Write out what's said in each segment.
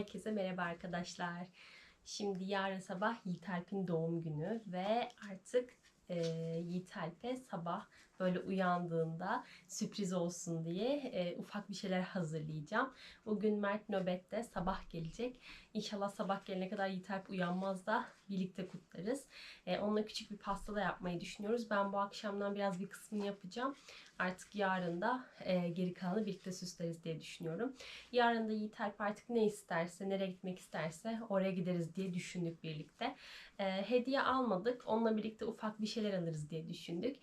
Herkese merhaba arkadaşlar. Şimdi yarın sabah Yiğit Alp'in doğum günü ve artık e, Yiğit Alp'e sabah böyle uyandığında sürpriz olsun diye e, ufak bir şeyler hazırlayacağım. Bugün Mert nöbette sabah gelecek. İnşallah sabah gelene kadar Yiğit Alp uyanmaz da birlikte kutlarız. E, onunla küçük bir pasta da yapmayı düşünüyoruz. Ben bu akşamdan biraz bir kısmını yapacağım. Artık yarın da e, geri kalanı birlikte süsleriz diye düşünüyorum. Yarın da Yiğit Alp artık ne isterse, nereye gitmek isterse oraya gideriz diye düşündük birlikte. E, hediye almadık. Onunla birlikte ufak bir şeyler alırız diye düşündük.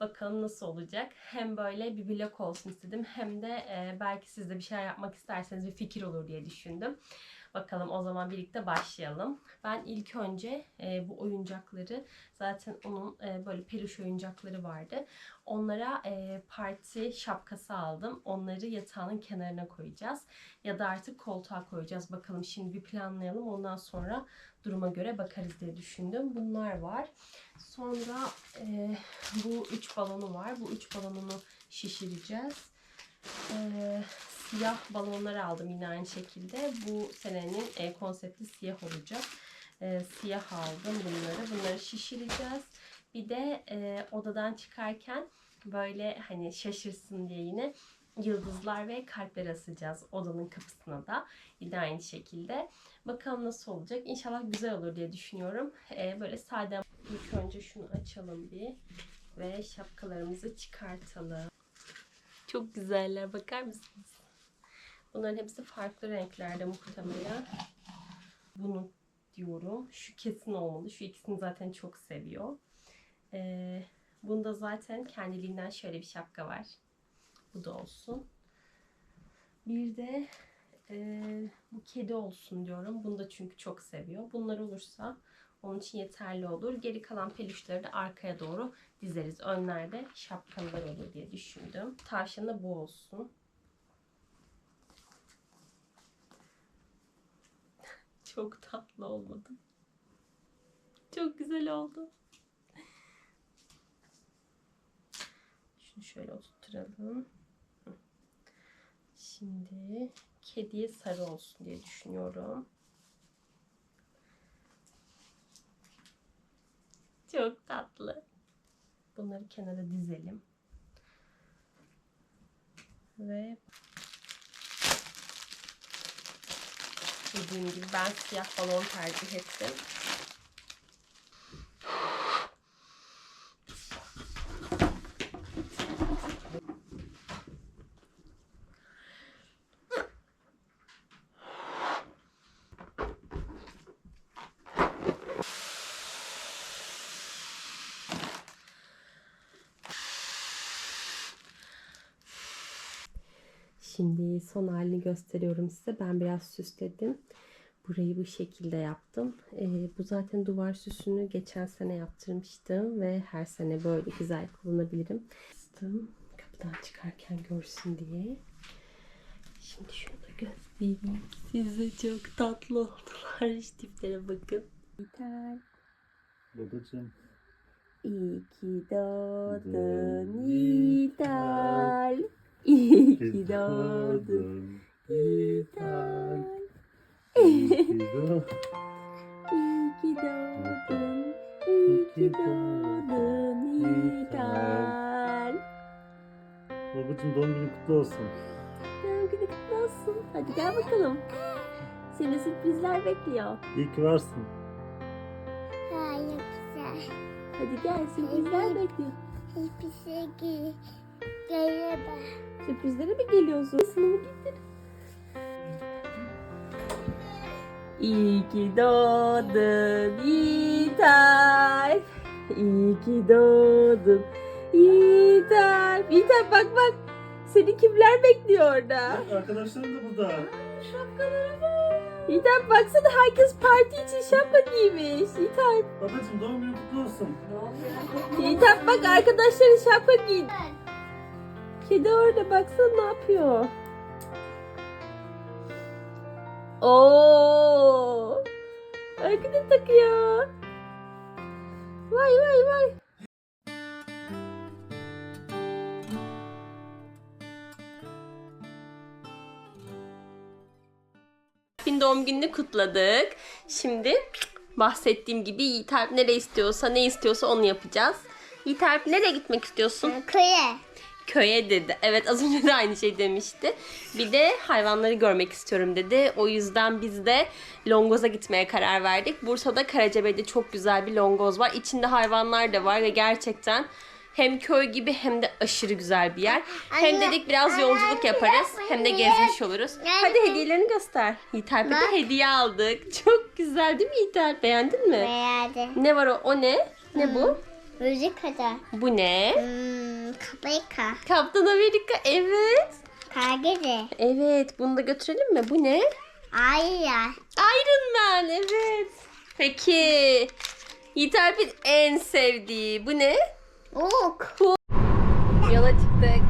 Bakalım nasıl olacak. Hem böyle bir vlog olsun istedim hem de e, belki siz de bir şeyler yapmak isterseniz bir fikir olur diye düşündüm. Bakalım o zaman birlikte başlayalım. Ben ilk önce e, bu oyuncakları zaten onun e, böyle peluş oyuncakları vardı. Onlara e, parti şapkası aldım. Onları yatağının kenarına koyacağız. Ya da artık koltuğa koyacağız. Bakalım şimdi bir planlayalım. Ondan sonra duruma göre bakarız diye düşündüm. Bunlar var. Sonra e, bu üç balonu var. Bu üç balonunu şişireceğiz. E, siyah balonlar aldım yine aynı şekilde. Bu senenin e, konsepti siyah olacak. E, siyah aldım bunları. Bunları şişireceğiz. Bir de e, odadan çıkarken böyle hani şaşırsın diye yine yıldızlar ve kalpler asacağız odanın kapısına da. Yine aynı şekilde. Bakalım nasıl olacak. İnşallah güzel olur diye düşünüyorum. E, böyle sade. İlk önce şunu açalım bir. Ve şapkalarımızı çıkartalım. Çok güzeller. Bakar mısınız? Bunların hepsi farklı renklerde muhtemelen. Bunu diyorum. Şu kesin olmalı. Şu ikisini zaten çok seviyor. Ee, bunda zaten kendiliğinden şöyle bir şapka var. Bu da olsun. Bir de e, bu kedi olsun diyorum. Bunu da çünkü çok seviyor. Bunlar olursa onun için yeterli olur. Geri kalan peluşları da arkaya doğru dizeriz. Önlerde şapkalar olur diye düşündüm. Tavşan da bu olsun. Çok tatlı olmadı. Çok güzel oldu. Şunu şöyle oturtturalım. Şimdi kediye sarı olsun diye düşünüyorum. Çok tatlı. Bunları kenara dizelim. Ve dediğim gibi ben siyah balon tercih ettim. Şimdi son halini gösteriyorum size. Ben biraz süsledim. Burayı bu şekilde yaptım. Ee, bu zaten duvar süsünü geçen sene yaptırmıştım ve her sene böyle güzel kullanabilirim. Bastım. Kapıdan çıkarken görsün diye. Şimdi şunu da göstereyim. Size çok tatlı oldular. Şu tiplere bakın. Yeter. Babacığım. İyi ki doğdun Yiğiter. İyi ki doğdun Yiğiter. İyi ki doğdun. İyi ki doğdun. İyi ki doğdun Yiğiter. Babacığım doğum günün kutlu olsun. Doğum günü kutlu olsun. Hadi gel bakalım. Seni sürprizler bekliyor. İyi ki varsın. Hayır güzel. Hadi gel sürprizler bekliyor. Hiçbir şey gelemem. Sürprizlere mi geliyorsun? Sınavı getir. İyi ki doğdun Yiğiter. İyi ki doğdun Yiğiter. Yiğiter bak bak. Seni kimler bekliyor orada? Arkadaşlarım da burada. Şapkalara bak. Yiğiter baksana herkes parti için şapka giymiş. Yiğiter. Babacığım doğum günün kutlu olsun. Yiğiter bak arkadaşların şapka giydi. Kedi orada baksana ne yapıyor. Oo! Arkada takıyor. Vay vay vay. Alp'in doğum gününü kutladık. Şimdi bahsettiğim gibi Yiğit Alp nereye istiyorsa, ne istiyorsa onu yapacağız. Yiğit Alp nereye gitmek istiyorsun? Köye. Köye dedi. Evet az önce de aynı şey demişti. Bir de hayvanları görmek istiyorum dedi. O yüzden biz de Longoz'a gitmeye karar verdik. Bursa'da Karacabey'de çok güzel bir Longoz var. İçinde hayvanlar da var ve gerçekten hem köy gibi hem de aşırı güzel bir yer. Hem Anne, dedik biraz yolculuk yaparız hem de gezmiş oluruz. Hadi hediyelerini göster. Yiğit Alp'e de hediye aldık. Çok güzel değil mi Yiğit Alp? Beğendin mi? Beğendim. Ne var o? O ne? Ne bu? Müzik kadar. Bu ne? Hmm, kapıyka. Kaptan Amerika. Evet. Kagede. Evet, bunu da götürelim mi? Bu ne? Ayya. Iron Man, evet. Peki, Yiğit Alp'in en sevdiği bu ne? Uk. Yola çıktık.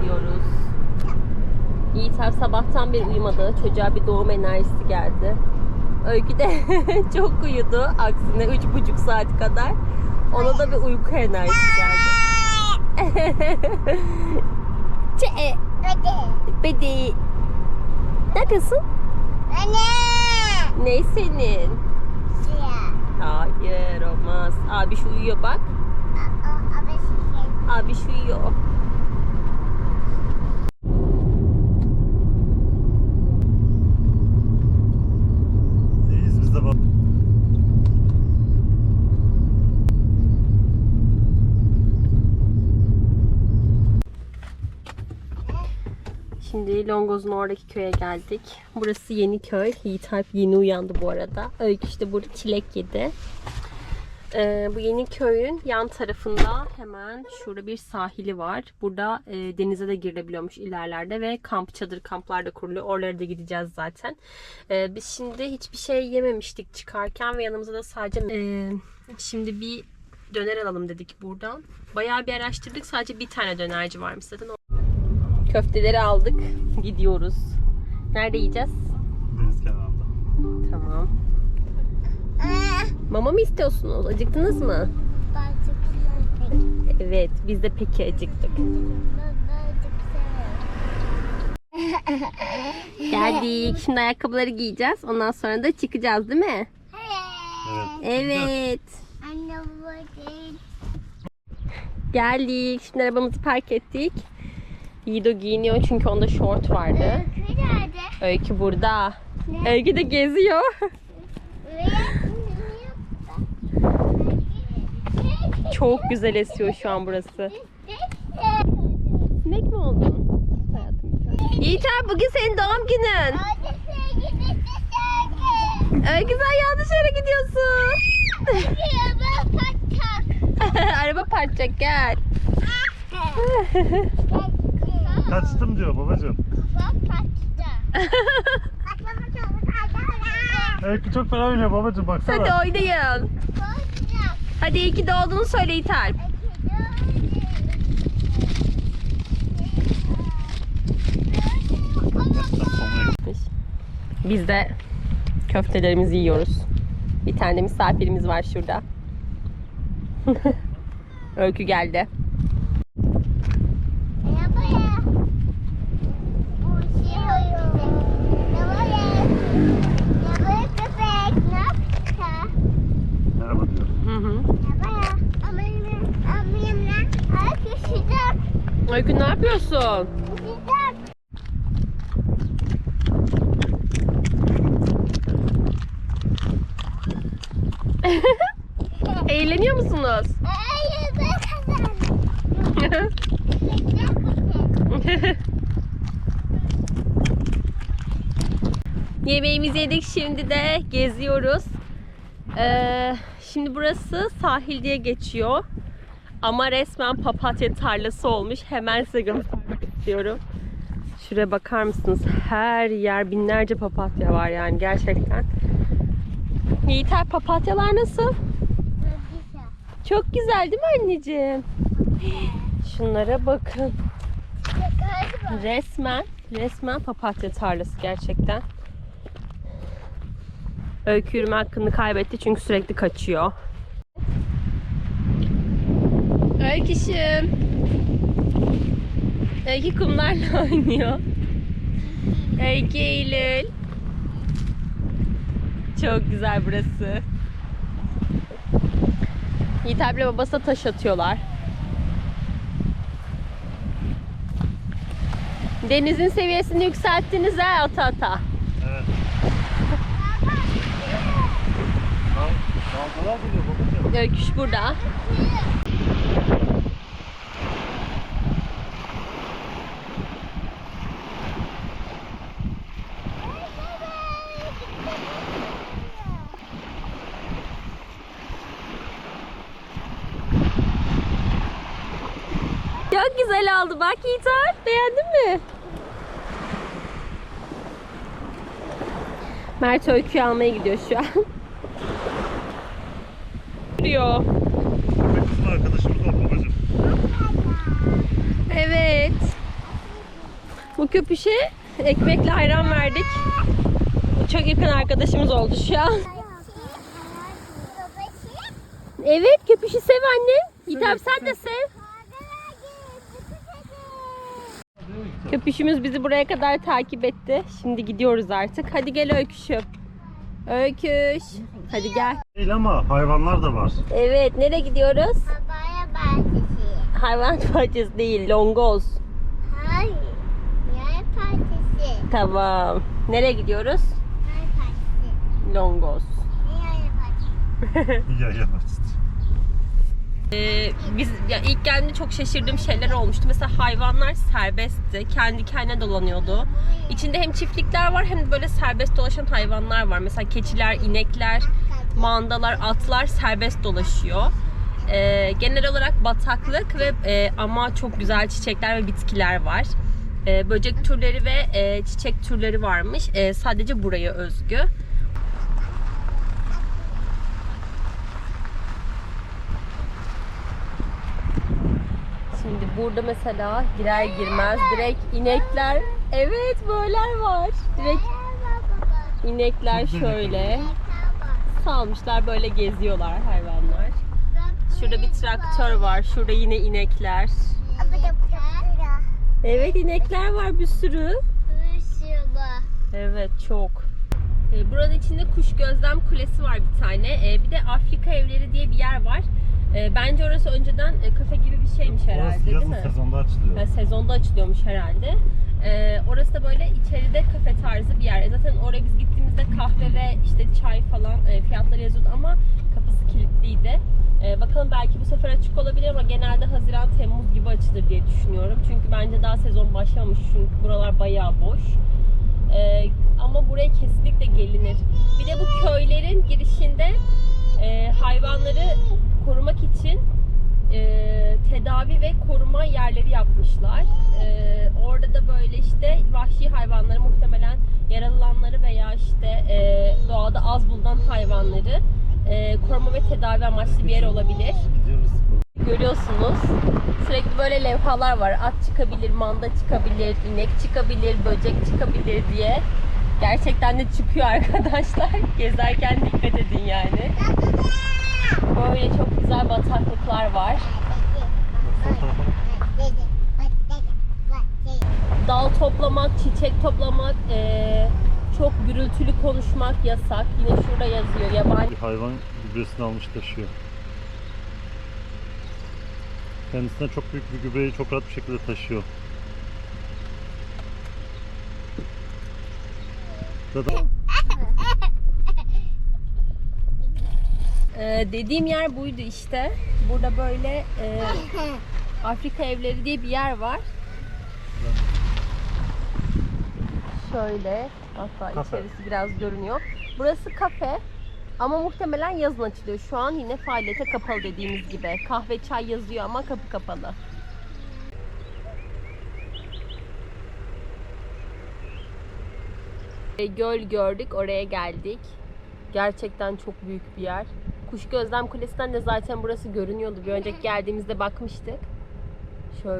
Gidiyoruz. Yiğit Alp sabahtan beri uyumadı. Çocuğa bir doğum enerjisi geldi. Öykü de çok uyudu. Aksine üç buçuk saat kadar. Ona da bir uyku enerjisi geldi. Çe, Hadi. bedi. Ne yapıyorsun? Anne. Ne senin? Siyah. Hayır olmaz. Abi şu uyuyor bak. Aa, abi şey. Abi şu uyuyor. İyiyiz biz de bak. Şimdi Longoz'un oradaki köye geldik. Burası yeni köy. Yiğit Alp yeni uyandı bu arada. Öykü işte burada çilek yedi. Ee, bu yeni köyün yan tarafında hemen şurada bir sahili var. Burada e, denize de girilebiliyormuş ilerlerde ve kamp çadır kamplar da kuruluyor. Oralara da gideceğiz zaten. Ee, biz şimdi hiçbir şey yememiştik çıkarken ve yanımıza da sadece e, şimdi bir döner alalım dedik buradan. Bayağı bir araştırdık. Sadece bir tane dönerci varmış zaten. Köfteleri aldık. Gidiyoruz. Nerede yiyeceğiz? Deniz kenarında. Tamam. Mama mı istiyorsunuz? Acıktınız mı? Evet, biz de peki acıktık. Geldik. Şimdi ayakkabıları giyeceğiz. Ondan sonra da çıkacağız değil mi? Evet. Evet. Anne. Geldik. Şimdi arabamızı park ettik. Yiğido giyiniyor çünkü onda şort vardı. Öykü nerede? Öykü burada. Öykü de geziyor. Çok güzel esiyor şu an burası. Sinek mi oldun? Yiğit bugün senin doğum günün. Öykü sen yanlış yere gidiyorsun. Araba parçacak gel. Kaçtım diyor babacığım. Öykü çok fena oynuyor babacığım baksana. Hadi oynayın. Hadi iyi ki doğduğunu söyle Yiğit Alp. Biz de köftelerimizi yiyoruz. Bir tane misafirimiz var şurada. Öykü geldi. Merhaba diyor. Hı hı. Öykü ne yapıyorsun? Eğleniyor musunuz? Yemeğimizi yedik şimdi de geziyoruz. Ee, şimdi burası sahil diye geçiyor. Ama resmen papatya tarlası olmuş. Hemen size göstermek istiyorum. Şuraya bakar mısınız? Her yer binlerce papatya var yani gerçekten. Yiğiter papatyalar nasıl? Çok güzel değil mi anneciğim? Şunlara bakın. Resmen, resmen papatya tarlası gerçekten. Öykü yürüme hakkını kaybetti çünkü sürekli kaçıyor. Öyküşüm. Öykü kumlarla oynuyor. Öykü Eylül. Çok güzel burası. Yiğit abiyle babası da taş atıyorlar. Denizin seviyesini yükselttiniz ha ata ata. Evet. Dal- Dalgalar geliyor babacığım. Öyküş burada. Çok güzel oldu bak Yiğitar. Beğendin mi? Mert öyküyü almaya gidiyor şu an. Duruyor. Köpek kızın arkadaşımız var babacığım. Evet. Bu köpüşe ekmekle ayran verdik. Çok yakın arkadaşımız oldu şu an. Evet köpüşü sev anne. Yiğit abi sen de sev. Köpüşümüz bizi buraya kadar takip etti. Şimdi gidiyoruz artık. Hadi gel Öyküşüm. Öyküş. Hadi gel. Değil ama hayvanlar da var. Evet nereye gidiyoruz? Babaya partisi. Hayvan bahçesi değil Longoz. Hayır. Yay partisi. Tamam. Nereye gidiyoruz? Yay partisi. Longoz. Yay partisi? Ya yavaş. Ee, biz ya ilk geldiğimde çok şaşırdığım şeyler olmuştu. Mesela hayvanlar serbestti. Kendi kendine dolanıyordu. İçinde hem çiftlikler var hem de böyle serbest dolaşan hayvanlar var. Mesela keçiler, inekler, mandalar, atlar serbest dolaşıyor. Ee, genel olarak bataklık ve e, ama çok güzel çiçekler ve bitkiler var. Ee, böcek türleri ve e, çiçek türleri varmış. Ee, sadece buraya özgü. Şimdi burada mesela girer girmez direkt inekler evet böyleler var. Direkt inekler şöyle salmışlar böyle geziyorlar hayvanlar. Şurada bir traktör var. Şurada yine inekler. Evet inekler var bir sürü. Evet çok. Ee, Burada içinde kuş gözlem kulesi var bir tane. Ee, Bir de Afrika evleri diye bir yer var. Ee, Bence orası önceden e, kafe gibi bir şeymiş herhalde Orası değil yazın mi? sezonda açılıyor. Ha, sezonda açılıyormuş herhalde. Ee, orası da böyle içeride kafe tarzı bir yer. Zaten oraya biz gittiğimizde kahve ve işte çay falan e, fiyatları yazıyordu ama kapısı kilitliydi. Ee, bakalım belki bu sefer açık olabilir ama genelde Haziran Temmuz gibi açılır diye düşünüyorum. Çünkü bence daha sezon başlamamış çünkü buralar bayağı boş. Ee, ama buraya kesinlikle gelinir. Bir de bu köylerin girişinde e, hayvanları korumak için e, tedavi ve koruma yerleri yapmışlar. E, orada da böyle işte vahşi hayvanları muhtemelen yaralananları veya işte e, doğada az bulunan hayvanları e, koruma ve tedavi amaçlı bir yer olabilir. Görüyorsunuz sürekli böyle levhalar var. At çıkabilir, manda çıkabilir, inek çıkabilir, böcek çıkabilir diye. Gerçekten de çıkıyor arkadaşlar. Gezerken dikkat edin yani. Böyle çok güzel bataklıklar var. Dal toplamak, çiçek toplamak, eee, çok gürültülü konuşmak yasak. Yine şurada yazıyor yabancı hayvan gübresini almış taşıyor. Kendisine çok büyük bir gübreyi çok rahat bir şekilde taşıyor. Zaten Ee, dediğim yer buydu işte. Burada böyle e, Afrika evleri diye bir yer var. Şöyle hatta Kafe. içerisi biraz görünüyor. Burası kafe ama muhtemelen yazın açılıyor. Şu an yine faaliyete kapalı dediğimiz gibi. Kahve çay yazıyor ama kapı kapalı. E, Göl gördük, oraya geldik. Gerçekten çok büyük bir yer. Kuş Gözlem Kulesi'nden de zaten burası görünüyordu. Bir önceki geldiğimizde bakmıştık. Şöyle